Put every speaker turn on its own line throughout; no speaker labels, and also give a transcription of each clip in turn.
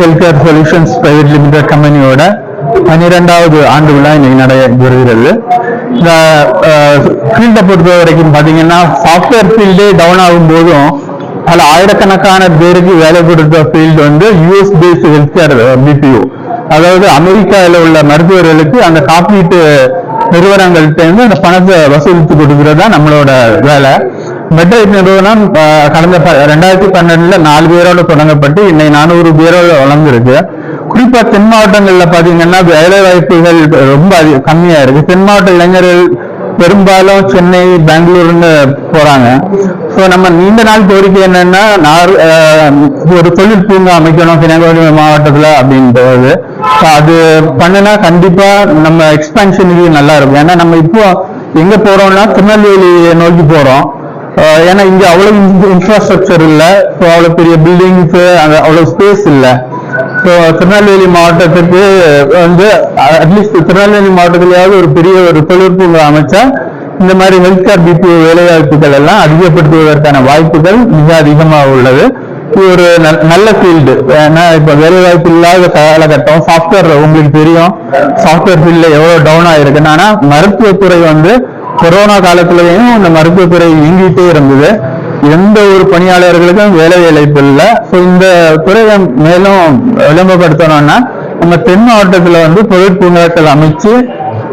Health care solutions private limited கம்பெனியோட பன்னிரெண்டாவது ஆண்டு விழா இன்னைக்கு நடைபெறுகிறது இந்த ஃபீல்டை பொறுத்த வரைக்கும் பார்த்தீங்கன்னா சாஃப்ட்வேர் ஃபீல்டே டவுன் ஆகும் போதும் பல ஆயிரக்கணக்கான பேருக்கு வேலை கொடுத்த ஃபீல்டு வந்து US based health care BPO அதாவது அமெரிக்காவில் உள்ள மருத்துவர்களுக்கு அந்த காப்பீட்டு நிறுவனங்கள்ட்ட இருந்து அந்த பணத்தை வசூலித்து கொடுக்கிறது தான் நம்மளோட வேலை. மெட்ரைட் நிறுவனம் கடந்த ப- ரெண்டாயிரத்தி பன்னெண்டுல நாலு பேரோட தொடங்கப்பட்டு இன்னைக்கு நானூறு பேரோட வளர்ந்துருக்கு. குறிப்பா தென் மாவட்டங்கள்ல பாத்தீங்கன்னா வேலை வாய்ப்புகள் ரொம்ப கம்மியா இருக்கு. தென் மாவட்ட இளைஞர்கள் பெரும்பாலும் சென்னை பெங்களூர்னு போறாங்க. ஸோ நம்ம நீண்ட நாள் கோரிக்கை என்னன்னா நார் ஒரு தொழில் பூங்கா அமைக்கணும் கன்னியாகுமரி மாவட்டத்துல அப்படின்றது அது. பண்ணுனா கண்டிப்பா நம்ம எக்ஸ்பென்ஷனுக்கு நல்லா இருக்கும். ஏன்னா நம்ம இப்போ எங்க போறோம்னா திருநெல்வேலியை நோக்கி போறோம். ஏன்னா இங்க அவ்வளவு இன்ஃப்ராஸ்ட்ரக்சர் இல்ல. ஸோ அவ்வளவு பெரிய பில்டிங்ஸ் அவ்வளவு ஸ்பேஸ் இல்ல. ஸோ திருநெல்வேலி மாவட்டத்துக்கு வந்து அட்லீஸ்ட் திருநெல்வேலி மாவட்டத்திலேயாவது ஒரு பெரிய ஒரு தொழிற்பூங்கா அமைச்சா இந்த மாதிரி ஹெல்த் கேர் பிபிஓ வேலைவாய்ப்புகள் எல்லாம் அதிகப்படுத்துவதற்கான வாய்ப்புகள் மிக அதிகமாக உள்ளது. இது ஒரு நல்- நல்ல ஃபீல்டு ஏன்னா இப்போ வேலைவாய்ப்பு இல்லாத காலகட்டம் சாஃப்ட்வேர் உங்களுக்கு தெரியும். சாஃப்ட்வேர் ஃபீல்டில் எவ்வளோ டவுன் ஆயிருக்குன்னு ஆனால் மருத்துவத்துறை வந்து கொரோனா காலத்திலையும் இந்த மருத்துவத்துறை இயங்கிட்டே இருந்தது. எந்த ஒரு பணியாளர்களுக்கும் வேலை வாய்ப்பு இல்லை. ஸோ இந்த துறையை மேலும் விளம்பரப்படுத்தணும்னா நம்ம தென் மாவட்டத்தில் வந்து தொழிற்பூங்காக்கள் அமைச்சு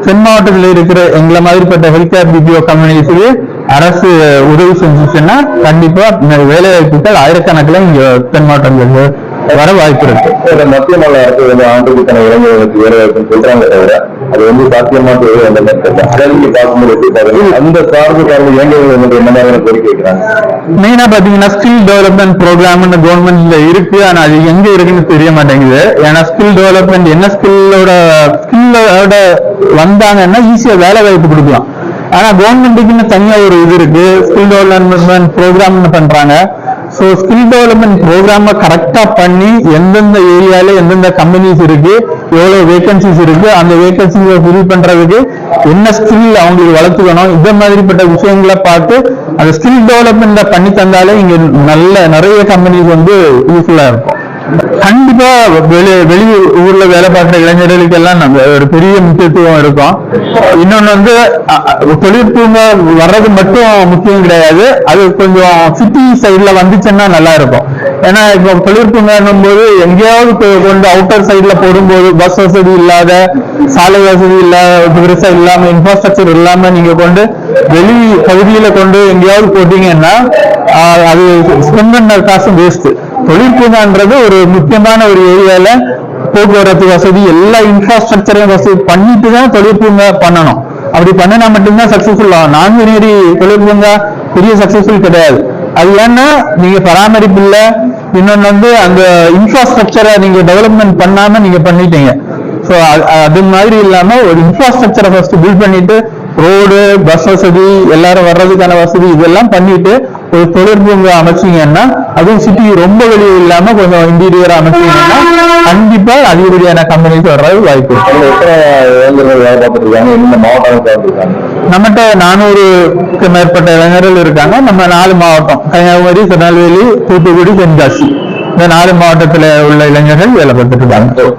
தென் மாவட்டத்தில் இருக்கிற எங்களை மாதிரிப்பட்ட ஹெல்த் கேர் பிபிஓ கம்பெனிஸுக்கு அரசு உதவி செஞ்சுச்சுன்னா கண்டிப்பா இந்த வேலை வாய்ப்புகள் ஆயிரக்கணக்கில் இங்க தென் மாவட்டங்களுக்கு வர வாய்ப்பு இருக்கு.
மத்திய மாநில அரசு வந்து ஆண்டுக்கான இளைஞர்களுக்கு வேலை வாய்ப்பு சொல்றாங்க தவிர அது வந்து சாத்தியமா தேவை அந்த மாதிரி பார்க்கும்போது அந்த சார்புக்கான இளைஞர்கள் வந்து என்ன மாதிரியான கோரிக்கை வைக்கிறாங்க?
மெயினா பாத்தீங்கன்னா ஸ்கில் டெவலப்மெண்ட் ப்ரோக்ராம்னு கவர்மெண்ட்ல இருக்கு. ஆனா அது எங்க இருக்குன்னு தெரிய மாட்டேங்குது. ஏன்னா ஸ்கில் டெவலப்மெண்ட் என்ன ஸ்கில்லோட ஸ்கில்லோட வந்தாங்கன்னா ஈஸியா வேலை வாய்ப்பு கொடுக்கலாம். ஆனா கவர்மெண்ட்டுக்குன்னு தனியா ஒரு இது இருக்கு. ஸ்கில் டெவலப்மெண்ட் ப்ரோக்ராம்னு பண்றாங்க. ஸோ ஸ்கில் டெவலப்மெண்ட் ப்ரோக்ராமை கரெக்டாக பண்ணி எந்தெந்த ஏரியாவில் எந்தெந்த கம்பெனிஸ் இருக்கு எவ்வளோ வேகன்சிஸ் இருக்கு அந்த வேகன்சிஸை ஃபில் பண்ணுறதுக்கு என்ன ஸ்கில் அவங்களுக்கு வளர்த்துக்கணும் இந்த மாதிரிப்பட்ட விஷயங்களை பார்த்து அந்த ஸ்கில் டெவலப்மெண்ட்டை பண்ணி தந்தாலே இங்கே நல்ல நிறைய கம்பெனிஸ் வந்து யூஸ்ஃபுல்லாக இருக்கும். கண்டிப்பா வெளி வெளி ஊர்ல வேலை பார்க்குற இளைஞர்களுக்கு எல்லாம் நம்ம ஒரு பெரிய முக்கியத்துவம் இருக்கும். இன்னொன்னு வந்து அ- தொழிற்பூங்கா வர்றது மட்டும் முக்கியம் கிடையாது. அது கொஞ்சம் சிட்டி சைட்ல வந்துச்சுன்னா நல்லா இருக்கும். ஏன்னா இப்போ தொழிற்பூங்கான்னும் போது எங்கேயாவது கொண்டு அவுட்டர் சைட்ல போடும்போது பஸ் வசதி இல்லாத சாலை வசதி இல்லாத பெருசா இல்லாம இன்ஃப்ராஸ்ட்ரக்சர் இல்லாம நீங்க கொண்டு வெளி பகுதியில கொண்டு எங்கேயாவது போட்டீங்கன்னா அது ஸ்பெண்ட் பண்ண காசும் வேஸ்ட் தொழிற்பூங்கான்றது ஒரு முக்கியமான ஒரு ஏரியால போக்குவரத்து வசதி எல்லா இன்ஃப்ராஸ்ட்ரக்சரையும் வசதி பண்ணிட்டு தான் தொழிற்பூங்கா பண்ணணும். அப்படி பண்ணினா மட்டும்தான் சக்சஸ்ஃபுல் ஆகும். நான்குநேரி தொழிற்பூங்கா பெரிய சக்சஸ்ஃபுல் கிடையாது. அது ஏன்னா நீங்க பராமரிப்பு இல்ல இன்னொன்னு வந்து அந்த இன்ஃப்ராஸ்ட்ரக்சரை நீங்க டெவலப்மெண்ட் பண்ணாம நீங்க பண்ணிட்டீங்க. ஸோ அது மாதிரி இல்லாம ஒரு இன்ஃப்ராஸ்ட்ரக்சரை ஃபர்ஸ்ட் பில்ட் பண்ணிட்டு ரோடு பஸ் வசதி எல்லாரும் வர்றதுக்கான வசதி இதெல்லாம் பண்ணிட்டு ஒரு தொழிற்பூங்கா அமைச்சீங்கன்னா அதுவும் சிட்டி ரொம்ப வெளியே இல்லாம கொஞ்சம் இன்டீரியர் அமைச்சீங்கன்னா கண்டிப்பா அதிகப்படியான கம்பெனிஸ் வர்றது வாய்ப்பு நம்மகிட்ட நானூறுக்கு மேற்பட்ட இளைஞர்கள் இருக்காங்க. நம்ம நாலு மாவட்டம் கன்னியாகுமரி திருநெல்வேலி தூத்துக்குடி தென்காசி. இந்த நாலு மாவட்டத்துல உள்ள இளைஞர்கள் வேலை பார்த்துட்டு இருக்காங்க.